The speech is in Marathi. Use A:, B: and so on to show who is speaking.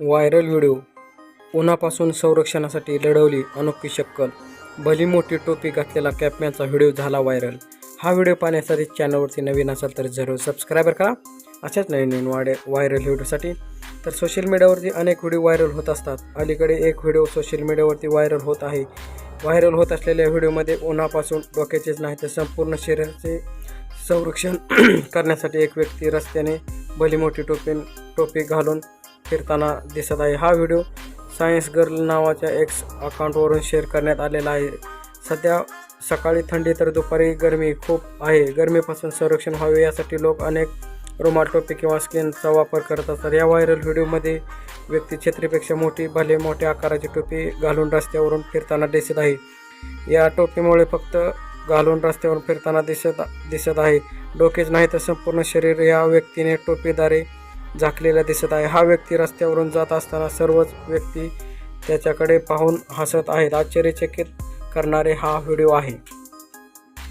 A: Viral video. उन्हापासून संरक्षणासाठी लढवली अनोखी शक्कल. भली मोठी टोपी घातलेला कॅपमॅनचा व्हिडिओ झाला व्हायरल. हा व्हिडिओ पाहण्यासाठी चॅनलवरती नवीन असाल तर जरूर सबस्क्रायबर करा. अशाच नवीन नवीन वाडे व्हायरल व्हिडिओसाठी. तर सोशल मीडियावरती अनेक व्हिडिओ व्हायरल होत असतात. अलीकडे एक व्हिडिओ सोशल मीडियावरती व्हायरल होत आहे. व्हायरल होत असलेल्या व्हिडिओमध्ये उन्हापासून डोक्याचेच नाही तर संपूर्ण शरीराचे संरक्षण करण्यासाठी एक व्यक्ती रस्त्याने भली मोठी टोपी टोपी घालून फिरताना दिसत आहे. हा व्हिडिओ सायन्स गर्ल नावाच्या एक्स अकाउंटवरून शेअर करण्यात आलेला आहे. सध्या सकाळी थंडी तर दुपारी गरमी खूप आहे. गरमीपासून संरक्षण व्हावे यासाठी लोक अनेक रुमाल टोपी किंवा स्किनचा वापर करत असतात. या व्हायरल व्हिडिओमध्ये व्यक्ती छत्रीपेक्षा मोठी भले मोठ्या आकाराची टोपी घालून रस्त्यावरून फिरताना दिसत आहे. या टोपीमुळे फक्त घालून रस्त्यावरून फिरताना दिसत दिसत आहे. डोकेच नाही तर संपूर्ण शरीर या व्यक्तीने टोपीद्वारे झाकलेला दिसत आहे. हा व्यक्ती रस्त्यावरून जात असताना सर्वच व्यक्ती त्याच्याकडे पाहून हसत आहेत. आश्चर्यचकित करणारे हा व्हिडिओ आहे.